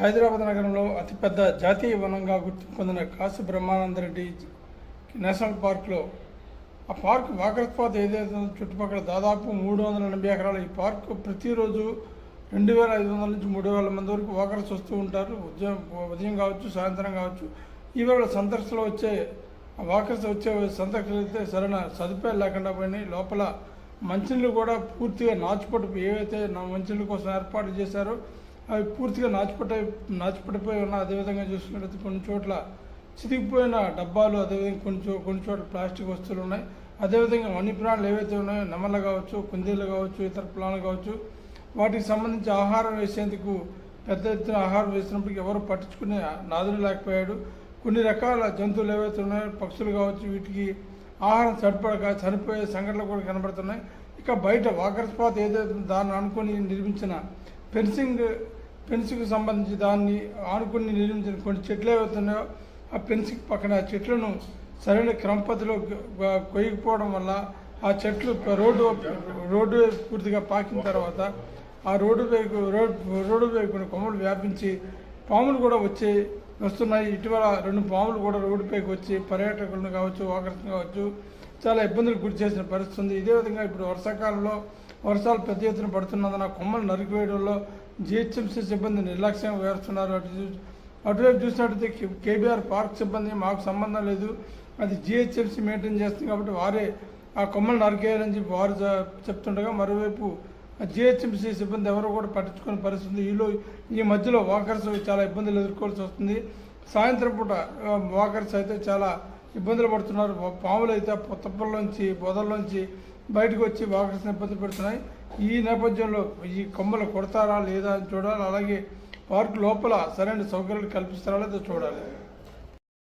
హైదరాబాద్ నగరంలో అతిపెద్ద జాతీయ వనంగా గుర్తింపు పొందిన కాశీ బ్రహ్మానందరెడ్డి నేషనల్ పార్క్లో ఆ పార్క్ వాకరత్వాత ఏదైతే చుట్టుపక్కల దాదాపు మూడు వందల ఎనభై ఎకరాల ఈ పార్క్ ప్రతిరోజు రెండు వేల ఐదు వందల నుంచి మూడు వేల మంది వరకు వాకర్స్ వస్తూ ఉంటారు. ఉదయం ఉదయం కావచ్చు సాయంత్రం కావచ్చు. ఈవేళ సందర్శనలో వచ్చే వాకర్స్ వచ్చే సందర్శనలు అయితే సరైన సదుపాయాలు లేకుండా పోయినాయి. లోపల మంచినీళ్ళు కూడా పూర్తిగా నాచుపట్టు ఏవైతే నా మంచినీళ్ళ కోసం ఏర్పాటు చేశారో అవి పూర్తిగా నాచిపట్ట నాచిపట్టిపోయి ఉన్న అదేవిధంగా చూసుకున్నట్లయితే కొన్ని చోట్ల చితికిపోయిన డబ్బాలు అదేవిధంగా కొన్ని చో కొన్ని చోట్ల ప్లాస్టిక్ వస్తువులు ఉన్నాయి. అదేవిధంగా వన్య ప్రాణులు ఏవైతే ఉన్నాయో నెమళ్ళు కావచ్చు కుందేళ్ళు కావచ్చు ఇతర ప్రాణులు కావచ్చు వాటికి సంబంధించి ఆహారం వేసేందుకు పెద్ద ఎత్తున ఆహారం వేసినప్పటికీ ఎవరు పట్టించుకునే నాదులు లేకపోయాడు. కొన్ని రకాల జంతువులు ఏవైతే ఉన్నాయో పక్షులు కావచ్చు వీటికి ఆహారం సరిపడక చనిపోయే సంఘటనలు కూడా కనబడుతున్నాయి. ఇక బయట వాకర్ స్పాత్ ఏదైతే దాన్ని అనుకుని నిర్మించిన ఫెన్సింగ్ ఫెన్సింగ్కి సంబంధించి దాన్ని ఆనుకుని నిర్మించిన కొన్ని చెట్లు ఏవైతున్నాయో ఆ పెన్సిల్ పక్కన ఆ చెట్లను సరైన క్రమపతిలో కొయ్యకపోవడం వల్ల ఆ చెట్లు రోడ్డు రోడ్డు పూర్తిగా పాకిన తర్వాత ఆ రోడ్డు వైపు రోడ్ రోడ్డు వైపు కొమ్మలు వ్యాపించి పాములు కూడా వచ్చి వస్తున్నాయి ఇటీవల రెండు పాములు కూడా రోడ్డుపైకి వచ్చి పర్యాటకులను కావచ్చు ఆకర్షణ కావచ్చు చాలా ఇబ్బందులకు గురి చేసిన పరిస్థితి ఉంది. ఇదే విధంగా ఇప్పుడు వర్షాకాలంలో వర్షాలు పెద్ద ఎత్తున పడుతున్నందున కొమ్మలు నరికివేయడంలో జిహెచ్ఎంసీ సిబ్బంది నిర్లక్ష్యంగా వేరుస్తున్నారు అటు అటువైపు చూసినట్టయితే కేబీఆర్ పార్క్ సిబ్బంది మాకు సంబంధం లేదు. అది జిహెచ్ఎంసీ మెయింటైన్ చేస్తుంది కాబట్టి వారే ఆ కొమ్మలు నరికేయాలని చెప్పి వారు చెప్తుండగా మరోవైపు జిహెచ్ఎంసీ సిబ్బంది ఎవరు కూడా పట్టించుకునే పరిస్థితి. ఈలో ఈ మధ్యలో వాకర్స్ చాలా ఇబ్బందులు ఎదుర్కోవాల్సి వస్తుంది. సాయంత్రం పూట వాకర్స్ అయితే చాలా ఇబ్బందులు పడుతున్నారు. పాములు అయితే ఆ తుప్పల్లోంచి బొదల్లోంచి బయటకు వచ్చి వాకర్సిన ఇబ్బంది పెడుతున్నాయి. ఈ నేపథ్యంలో ఈ కొమ్మలు కొడతారా లేదా అని చూడాలి. అలాగే పార్క్ లోపల సరైన సౌకర్యాలు కల్పిస్తారా లేదో చూడాలి.